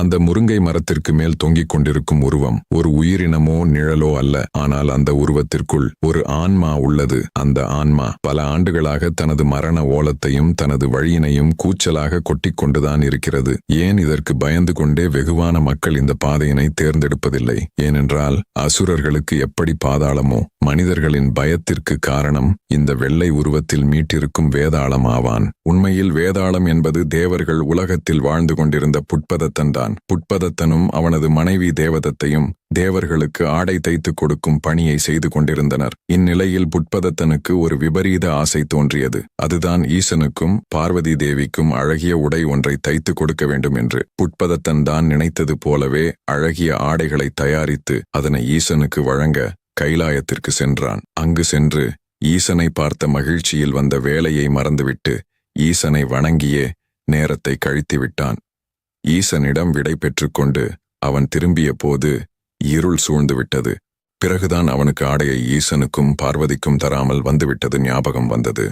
அந்த முருங்கை மரத்திற்கு மேல் தொங்கிக் கொண்டிருக்கும் உருவம் ஒரு உயிரினமோ நிழலோ அல்ல. ஆனால் அந்த உருவத்திற்குள் ஒரு ஆன்மா உள்ளது. அந்த ஆன்மா பல ஆண்டுகளாக தனது மரண ஓலத்தையும் தனது வழியினையும் கூச்சலாக கொட்டிக்கொண்டுதான் இருக்கிறது. ஏன் இதற்கு பயந்து கொண்டே வெகுவான மக்கள் இந்த பாதையினை தேர்ந்தெடுப்பதில்லை? ஏனென்றால் அசுரர்களுக்கு எப்படி பாதாளமோ மனிதர்களின் பயத்திற்கு காரணம் இந்த வெள்ளை உருவத்தில் மீட்டிருக்கும் வேதாளம் ஆவான். உண்மையில் வேதாளம் என்பது தேவர்கள் உலகத்தில் வாழ்ந்து கொண்டிருந்த புட்பதத்தன் தான். புட்பதத்தனும் அவனது மனைவி தேவதத்தையும் தேவர்களுக்கு ஆடை தைத்துக் கொடுக்கும் பணியை செய்து கொண்டிருந்தனர். இந்நிலையில் புட்பதத்தனுக்கு ஒரு விபரீத ஆசை தோன்றியது. அதுதான் ஈசனுக்கும் பார்வதி தேவிக்கும் அழகிய உடை ஒன்றை தைத்துக் கொடுக்க வேண்டும் என்று. புட்பதத்தன் தான் நினைத்தது போலவே அழகிய ஆடைகளை தயாரித்து அதனை ஈசனுக்கு வழங்க கைலாயத்திற்கு சென்றான். அங்கு சென்று ஈசனை பார்த்த மகிழ்ச்சியில் வந்த வேலையை மறந்துவிட்டு ஈசனை வணங்கியே நேரத்தை கழித்து விட்டான் ஈசனிடம் விடை பெற்றுக்கொண்டு அவன் திரும்பிய போது இருள் சூழ்ந்துவிட்டது. பிறகுதான் அவனுக்கு ஆடையை ஈசனுக்கும் பார்வதிக்கும் தராமல் வந்துவிட்டது ஞாபகம் வந்தது.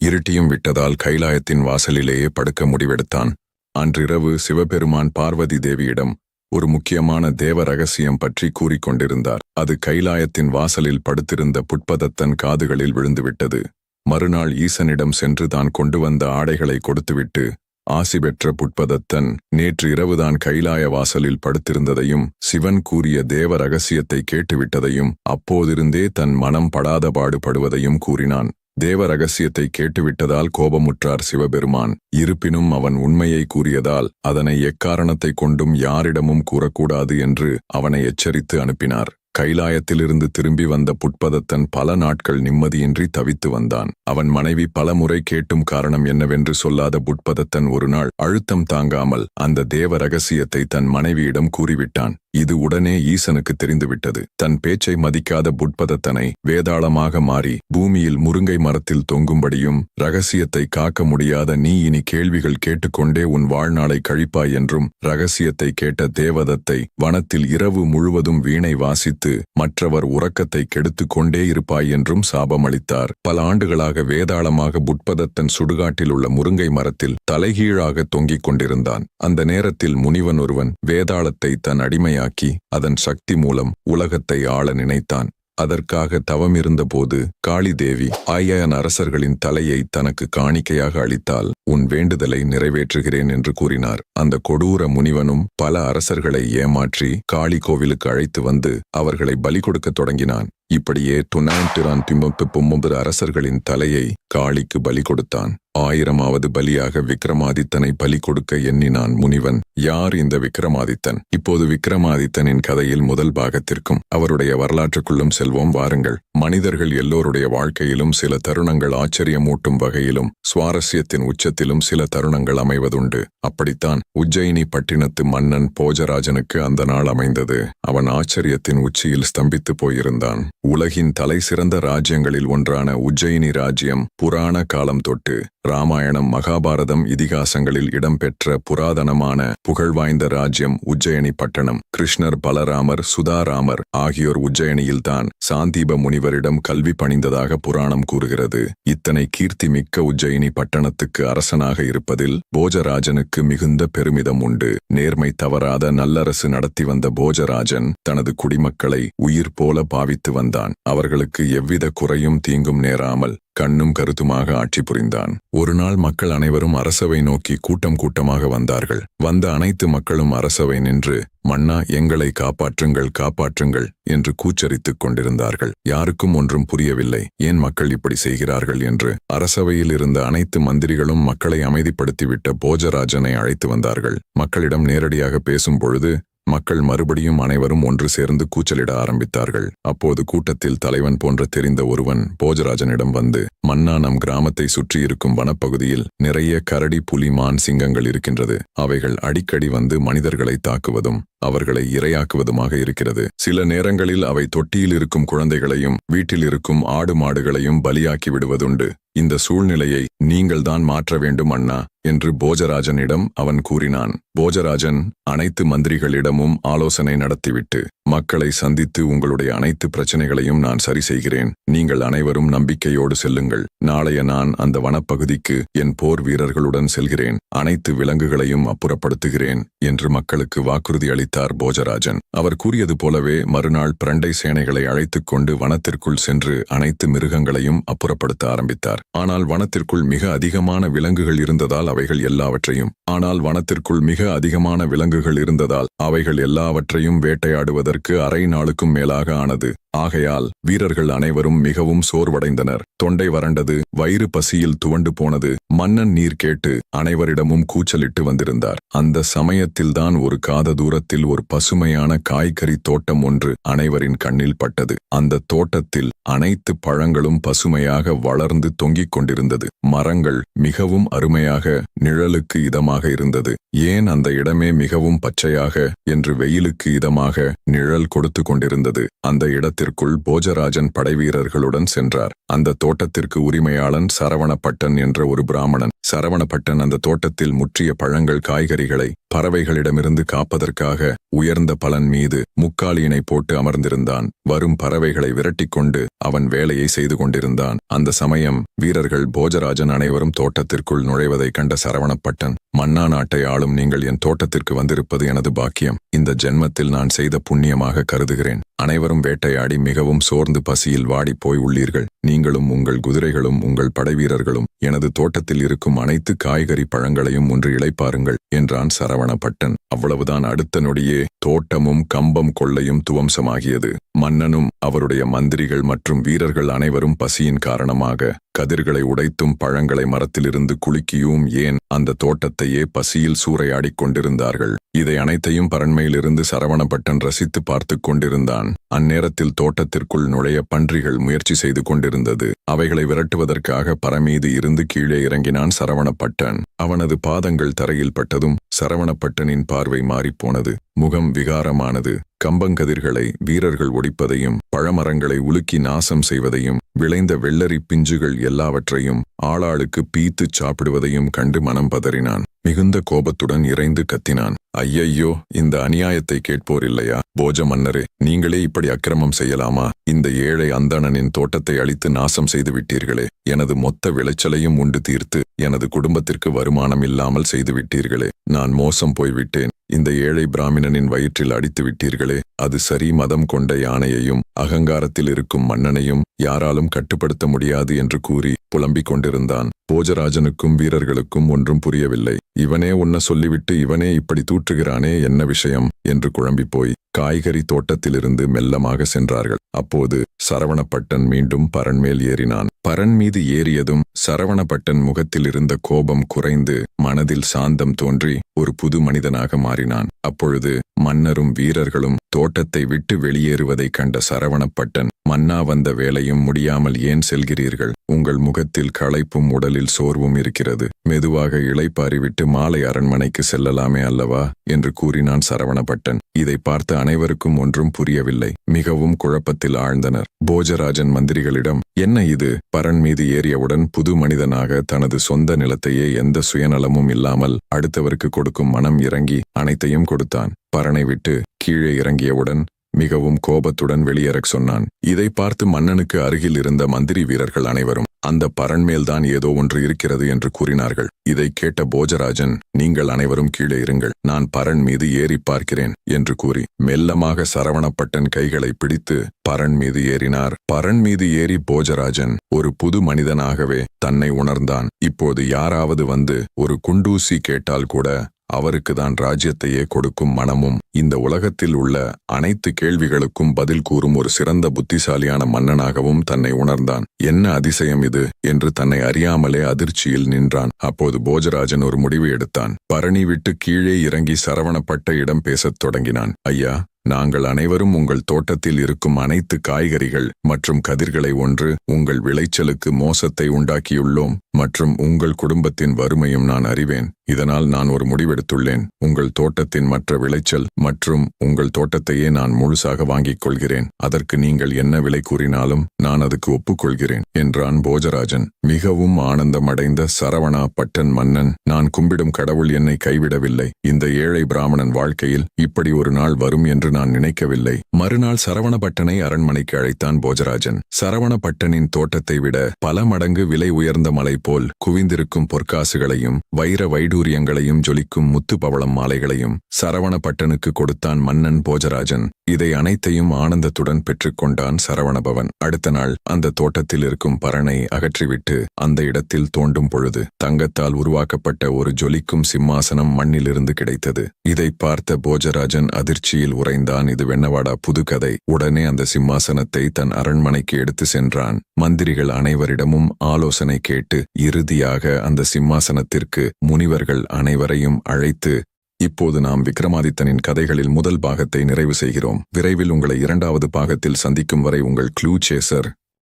இருட்டியும் விட்டதால் கைலாயத்தின் வாசலிலேயே படுக்க முடிவெடுத்தான். அன்றிரவு சிவபெருமான் பார்வதி தேவியிடம் ஒரு முக்கியமான தேவ ரகசியம் பற்றி கூறிக்கொண்டிருந்தார். அது கைலாயத்தின் வாசலில் படுத்திருந்த புட்பதத்தன் காதுகளில் விழுந்துவிட்டது. மறுநாள் ஈசனிடம் சென்று தான் கொண்டு வந்த ஆடைகளை கொடுத்துவிட்டு ஆசி பெற்ற புட்பதத்தன் நேற்று இரவுதான் கைலாய வாசலில் படுத்திருந்ததையும் சிவன் கூறிய தேவ ரகசியத்தை கேட்டுவிட்டதையும் அப்போதிருந்தே தன் மனம் படாத பாடுபடுவதையும் கூறினான். தேவ ரகசியத்தை கேட்டுவிட்டதால் கோபமுற்றார் சிவபெருமான். இருப்பினும் அவன் உண்மையை கூறியதால் அதனை எக்காரணத்தை கொண்டும் யாரிடமும் கூறக்கூடாது என்று அவனை எச்சரித்து அனுப்பினார். கைலாயத்திலிருந்து திரும்பி வந்த புட்பதத்தன் பல நாட்கள் நிம்மதியின்றி தவித்து வந்தான். அவன் மனைவி பல முறை கேட்டும் காரணம் என்னவென்று சொல்லாத புட்பதத்தன் ஒருநாள் அழுத்தம் தாங்காமல் அந்த தேவ ரகசியத்தை தன் மனைவியிடம் கூறிவிட்டான். இது உடனே ஈசனுக்கு தெரிந்துவிட்டது. தன் பேச்சை மதிக்காத புட்பதத்தனை வேதாளமாக மாறி பூமியில் முருங்கை மரத்தில் தொங்கும்படியும் ரகசியத்தை காக்க முடியாத நீ இனி கேள்விகள் கேட்டுக்கொண்டே உன் வாழ்நாளை கழிப்பாய் என்றும் ரகசியத்தை கேட்ட தேவதத்தை வனத்தில் இரவு முழுவதும் வீணை வாசித்து மற்றவர் உறக்கத்தை கெடுத்து கொண்டே இருப்பாய் என்றும் சாபமளித்தார் பல ஆண்டுகளாக வேதாளமாக புட்பதத்தன் சுடுகாட்டில் உள்ள முருங்கை மரத்தில் தலைகீழாக தொங்கிக் கொண்டிருந்தான். அந்த நேரத்தில் முனிவன் ஒருவன் வேதாளத்தை தன் அடிமையாக்கி அதன் சக்தி மூலம் உலகத்தை ஆள நினைத்தான். அதற்காக தவம் இருந்தபோது காளிதேவி ஆயன் அரசர்களின் தலையை தனக்கு காணிக்கையாக அளித்தால் உன் வேண்டுதலை நிறைவேற்றுகிறேன் என்று கூறினார். அந்த கொடூர முனிவனும் பல அரசர்களை ஏமாற்றி காளி கோவிலுக்கு அழைத்து வந்து அவர்களை பலி கொடுக்கத் தொடங்கினான். இப்படியே துணாண்டிரான் திம்பப்பு பொம்மொன்பது அரசர்களின் தலையை காளிக்கு பலி கொடுத்தான். ஆயிரமாவது பலியாக விக்ரமாதித்தனை பலி கொடுக்க எண்ணினான் முனிவன். யார் இந்த விக்ரமாதித்தன்? இப்போது விக்ரமாதித்தனின் கதையில் முதல் பாகத்திற்கும் அவருடைய வரலாற்றுக்குள்ளும் செல்வோம் வாருங்கள். மனிதர்கள் எல்லோருடைய வாழ்க்கையிலும் சில தருணங்கள் ஆச்சரியமூட்டும் வகையிலும் சுவாரஸ்யத்தின் உச்சத்திலும் சில தருணங்கள் அமைவதுண்டு. அப்படித்தான் உஜ்ஜயினி பட்டினத்து மன்னன் போஜராஜனுக்கு அந்த நாள் அமைந்தது. அவன் ஆச்சரியத்தின் உச்சியில் ஸ்தம்பித்து போயிருந்தான். உலகின் தலை சிறந்த ராஜ்யங்களில் ஒன்றான உஜ்ஜயினி ராஜ்யம் புராண காலம் தொட்டு ராமாயணம் மகாபாரதம் இதிகாசங்களில் இடம்பெற்ற புராதனமான புகழ்வாய்ந்த ராஜ்யம் உஜ்ஜயனி பட்டணம். கிருஷ்ணர் பலராமர் சுதாராமர் ஆகியோர் உஜ்ஜயனியில்தான் சாந்தீப முனிவரிடம் கல்வி பணிந்ததாக புராணம் கூறுகிறது. இத்தனை கீர்த்தி மிக்க உஜ்ஜயினி பட்டணத்துக்கு அரசனாக இருப்பதில் போஜராஜனுக்கு மிகுந்த பெருமிதம் உண்டு. நேர்மை தவறாத நல்லரசு நடத்தி வந்த போஜராஜன் தனது குடிமக்களை உயிர் போல பாவித்து வந்தான். அவர்களுக்கு எவ்வித குறையும் தீங்கும் நேராமல் கண்ணும் கருத்துமாக ஆட்சி புரிந்தான். ஒரு நாள் மக்கள் அனைவரும் அரசவை நோக்கி கூட்டம் கூட்டமாக வந்தார்கள். வந்த அனைத்து மக்களும் அரசவை நின்று மன்னா எங்களை காப்பாற்றுங்கள் காப்பாற்றுங்கள் என்று கூச்சரித்துக் கொண்டிருந்தார்கள். யாருக்கும் ஒன்றும் புரியவில்லை. ஏன் மக்கள் இப்படி செய்கிறார்கள்? என்று அரசவையில் இருந்த அனைத்து மந்திரிகளும் மக்களை அமைதிப்படுத்திவிட்ட போஜராஜனை அழைத்து வந்தார்கள். மக்களிடம் நேரடியாக பேசும்பொழுது மக்கள் மறுபடியும் அனைவரும் ஒன்று சேர்ந்து கூச்சலிட ஆரம்பித்தார்கள். அப்போது கூட்டத்தில் தலைவன் போன்ற தெரிந்த ஒருவன் போஜராஜனிடம் வந்து மன்னா நம் கிராமத்தை சுற்றி இருக்கும் வனப்பகுதியில் நிறைய கரடி புலி மான் சிங்கங்கள் இருக்கின்றது. அவைகள் அடிக்கடி வந்து மனிதர்களை தாக்குவதும் அவர்களை இரையாக்குவதுமாக இருக்கிறது. சில நேரங்களில் அவை தொட்டியில் இருக்கும் குழந்தைகளையும் வீட்டில் இருக்கும் ஆடு மாடுகளையும் பலியாக்கி விடுவதுண்டு. இந்த சூழ்நிலையை நீங்கள்தான் மாற்ற வேண்டும் அண்ணா. என்று போஜராஜனிடம் அவன் கூறினான். போஜராஜன் அனைத்து மந்திரிகளிடமும் ஆலோசனை நடத்திவிட்டு மக்களை சந்தித்து உங்களுடைய அனைத்து பிரச்சனைகளையும் நான் சரி செய்கிறேன் நீங்கள் அனைவரும் நம்பிக்கையோடு செல்லுங்கள். நாளைய நான் அந்த வனப்பகுதிக்கு என் போர் வீரர்களுடன் செல்கிறேன். அனைத்து விலங்குகளையும் அப்புறப்படுத்துகிறேன் என்று மக்களுக்கு வாக்குறுதி அளித்தார் போஜராஜன். அவர் கூறியது போலவே மறுநாள் பிரண்டை சேனைகளை அழைத்துக் கொண்டு வனத்திற்குள் சென்று அனைத்து மிருகங்களையும் அப்புறப்படுத்த ஆரம்பித்தார். ஆனால் வனத்திற்குள் மிக அதிகமான விலங்குகள் இருந்ததால் அவைகள் எல்லாவற்றையும். ஆனால் வனத்திற்குள் மிக அதிகமான விலங்குகள் இருந்ததால் அவைகள் எல்லாவற்றையும் வேட்டையாடுவதற்கு அரை நாளுக்கும் மேலாக ஆனது. ஆகையால் வீரர்கள் அனைவரும் மிகவும் சோர்வடைந்தனர். தொண்டை வறண்டது வயிறு பசியில் துவண்டு போனது மன்னன் நீர் கேட்டு அனைவரிடமும் கூச்சலிட்டு வந்திருந்தார். அந்த சமயத்தில்தான் ஒரு காத தூரத்தில் ஒரு பசுமையான காய்கறி தோட்டம் ஒன்று அனைவரின் கண்ணில் பட்டது. அந்த தோட்டத்தில் அனைத்து பழங்களும் பசுமையாக வளர்ந்து தொங்கிக் கொண்டிருந்தது. மரங்கள் மிகவும் அருமையாக நிழலுக்கு இதமாக இருந்தது. ஏன் அந்த இடமே மிகவும் பச்சையாக என்று வெயிலுக்கு இதமாக நிழல் கொடுத்து கொண்டிருந்தது. அந்த இடத்திற்குள் போஜராஜன் படைவீரர்களுடன் சென்றார். அந்த தோட்டத்திற்கு உரிமையாளன் சரவணப்பட்டன் என்ற ஒரு பிராமணன். சரவணப்பட்டன் அந்த தோட்டத்தில் முற்றிய பழங்கள் காய்கறிகளை பறவைகளிடமிருந்து காப்பதற்காக உயர்ந்த பலன் மீது முக்காலியினை போட்டு அமர்ந்திருந்தான். வரும் பறவைகளை விரட்டிக்கொண்டு அவன் வேலையை செய்து கொண்டிருந்தான். அந்த சமயம் வீரர்கள் போஜராஜன் அனைவரும் தோட்டத்திற்குள் நுழைவதைக் கண்ட சரவணப்பட்டன் மன்னா நாட்டை ஆளும் நீங்கள் என் தோட்டத்திற்கு வந்திருப்பது எனது பாக்கியம். இந்த ஜென்மத்தில் நான் செய்த புண்ணியமாக கருதுகிறேன். அனைவரும் வேட்டையாடி மிகவும் சோர்ந்து பசியில் வாடிப்போய் உள்ளீர்கள். நீங்களும் உங்கள் குதிரைகளும் உங்கள் படைவீரர்களும் எனது தோட்டத்தில் இருக்கும் அனைத்து காய்கறி பழங்களையும் ஒன்று இழைப்பாருங்கள் என்றான் சரவணப்பட்டன். அவ்வளவுதான் அடுத்த நொடியே தோட்டமும் கம்பம் கொள்ளையும் துவம்சமாகியது. மன்னனும் அவருடைய மந்திரிகள் மற்றும் வீரர்கள் அனைவரும் பசியின் காரணமாக கதிர்களை உடைத்தும் பழங்களை மரத்திலிருந்து குலுக்கியும் ஏன் அந்த தோட்டத்தையே பசியில் சூறையாடிக் கொண்டிருந்தார்கள். இதை அனைத்தையும் பரண்மையிலிருந்து சரவணப்பட்டன் ரசித்து பார்த்து கொண்டிருந்தான். அந்நேரத்தில் தோட்டத்திற்குள் நுழைய பன்றிகள் முயற்சி செய்து கொண்டிருந்தது. அவைகளை விரட்டுவதற்காக பரமீது இருந்து கீழே இறங்கினான் சரவணப்பட்டன் அவனது பாதங்கள் தரையில் பட்டதும் சரவணப்பட்டனின் பார்வை மாறிப்போனது. முகம் விகாரமானது. கம்பங்கதிர்களை வீரர்கள் ஒடிப்பதையும் பழமரங்களை உலுக்கி நாசம் செய்வதையும் விளைந்த வெள்ளரி பிஞ்சுகள் எல்லாவற்றையும் ஆளாளுக்கு பீத்துச் சாப்பிடுவதையும் கண்டு மனம் பதறினான். மிகுந்த கோபத்துடன் இறைந்து கத்தினான். ஐயையோ இந்த அநியாயத்தை கேட்போர் இல்லையா? போஜ மன்னரே நீங்களே இப்படி அக்கிரமம் செய்யலாமா? இந்த ஏழை அந்தணனின் தோட்டத்தை அழித்து நாசம் செய்து விட்டீர்களே. எனது மொத்த விளைச்சலையும் உண்டு தீர்த்து எனது குடும்பத்திற்கு வருமானம் இல்லாமல் செய்து விட்டீர்களே. நான் மோசம் போய்விட்டேன். இந்த ஏழை பிராமணனின் வயிற்றில் அடித்து விட்டீர்களே. அது சரி மதம் கொண்ட யானையையும் அகங்காரத்தில் இருக்கும் மன்னனையும் யாராலும் கட்டுப்படுத்த முடியாது என்று கூறி புலம்பிக் கொண்டிருந்தான் போஜராஜனுக்கும் வீரர்களுக்கும் ஒன்றும் புரியவில்லை. இவனே உன்ன சொல்லிவிட்டு இவனே இப்படி தூற்றுகிறானே என்ன விஷயம்? என்று குழம்பிப் போய் காய்கறி தோட்டத்திலிருந்து மெல்லமாக சென்றார்கள். அப்போது சரவணப்பட்டன் மீண்டும் பரன் மேல் ஏறினான். பரன் மீது ஏறியதும் சரவணப்பட்டன் முகத்தில் இருந்த கோபம் குறைந்து மனதில் சாந்தம் தோன்றி ஒரு புது மனிதனாக மாறினான். அப்பொழுது மன்னரும் வீரர்களும் தோட்டத்தை விட்டு வெளியேறுவதைக் கண்ட சரவணப்பட்டன் மன்னா வந்த வேலையும் முடியாமல் ஏன் செல்கிறீர்கள்? உங்கள் முகத்தில் களைப்பும் உடலில் சோர்வும் இருக்கிறது. மெதுவாக இளைப்பாறிவிட்டு மாலை அரண்மனைக்கு செல்லலாமே அல்லவா? என்று கூறினான் சரவணப்பட்டன். இதை பார்த்த அனைவருக்கும் ஒன்றும் புரியவில்லை. மிகவும் குழப்பத்தில் ஆழ்ந்தனர். போஜராஜன் மந்திரிகளிடம் என்ன இது? பரன் மீது ஏறியவுடன் புது மனிதனாக தனது சொந்த நிலத்தையே எந்த சுயநலமும் இல்லாமல் அடுத்தவருக்கு கொடுக்கும் மனம் இறங்கி அனைத்தையும் கொடுத்தான். பரனை விட்டு கீழே இறங்கியவுடன் மிகவும் கோபத்துடன் வெளியேறச் சொன்னான். இதை பார்த்து மன்னனுக்கு அருகில் இருந்த மந்திரி வீரர்கள் அனைவரும் அந்த பரண்மேல்தான் ஏதோ ஒன்று இருக்கிறது என்று கூறினார்கள். இதை கேட்ட போஜராஜன் நீங்கள் அனைவரும் கீழே இருங்கள் நான் பரண் மீது ஏறி பார்க்கிறேன் என்று கூறி மெல்லமாக சரவணப்பட்டன் கைகளை பிடித்து பரண் மீது ஏறினார். பரண் மீது ஏறி போஜராஜன் ஒரு புது மனிதனாகவே தன்னை உணர்ந்தான். இப்போது யாராவது வந்து ஒரு குண்டூசி கேட்டால் கூட அவருக்கு தான் ராஜ்யத்தையே கொடுக்கும் மனமும் இந்த உலகத்தில் உள்ள அனைத்து கேள்விகளுக்கும் பதில் கூறும் ஒரு சிறந்த புத்திசாலியான மன்னனாகவும் தன்னை உணர்ந்தான். என்ன அதிசயம் இது? என்று தன்னை அறியாமலே அதிர்ச்சியில் நின்றான். அப்போது போஜராஜன் ஒரு முடிவு எடுத்தான். பரணி விட்டு கீழே இறங்கி சரவணப்பட்ட இடம் பேசத் தொடங்கினான். ஐயா நாங்கள் அனைவரும் உங்கள் தோட்டத்தில் இருக்கும் அனைத்து காய்கறிகள் மற்றும் கதிர்களை ஒன்று உங்கள் விளைச்சலுக்கு மோசத்தை உண்டாக்கியுள்ளோம் மற்றும் உங்கள் குடும்பத்தின் வறுமையும் நான் அறிவேன். இதனால் நான் ஒரு முடிவெடுத்துள்ளேன். உங்கள் தோட்டத்தின் மற்ற விளைச்சல் மற்றும் உங்கள் தோட்டத்தையே நான் முழுசாக வாங்கிக் கொள்கிறேன். அதற்கு நீங்கள் என்ன விலை கூறினாலும் நான் அதுக்கு ஒப்புக்கொள்கிறேன் என்றான் போஜராஜன். மிகவும் ஆனந்தமடைந்த சரவணா பட்டன் மன்னன் நான் கும்பிடும் கடவுள் என்னை கைவிடவில்லை. இந்த ஏழை பிராமணன் வாழ்க்கையில் இப்படி ஒரு நாள் வரும் என்று நான் நினைக்கவில்லை. மறுநாள் சரவணபட்டனை அரண்மனைக்கு அழைத்தான் போஜராஜன். சரவணபட்டனின் தோட்டத்தை விட பல மடங்கு விலை உயர்ந்த மலை போல் குவிந்திருக்கும் பொற்காசுகளையும் வைர வைடு வைடூரியங்களையும் ஜொலிக்கும் முத்து பவளம் மாலைகளையும் சரவணப்பட்டனுக்கு கொடுத்தான் மன்னன் போஜராஜன். இதை அனைத்தையும் ஆனந்தத்துடன் பெற்றுக்கொண்டான் சரவணபவன். அடுத்த நாள் அந்த தோட்டத்தில் இருக்கும் பரணை அகற்றிவிட்டு அந்த இடத்தில் தோண்டும் பொழுது தங்கத்தால் உருவாக்கப்பட்ட ஒரு ஜொலிக்கும் சிம்மாசனம் மண்ணிலிருந்து கிடைத்தது. இதை பார்த்த போஜராஜன் அதிர்ச்சியில் உறைந்தான். இது வெண்ணவாடா புதுகதை உடனே அந்த சிம்மாசனத்தை தன் அரண்மனைக்கு எடுத்து சென்றான். மந்திரிகள் அனைவரிடமும் ஆலோசனை கேட்டு இறுதியாக அந்த சிம்மாசனத்திற்கு முனிவர் நேயர்கள் அனைவரையும் அழைத்து இப்போது நாம் விக்ரமாதித்தனின் கதைகளில் முதல் பாகத்தை நிறைவு செய்கிறோம். விரைவில் உங்களை இரண்டாவது பாகத்தில் சந்திக்கும் வரை உங்கள் க்ளூ சேசர்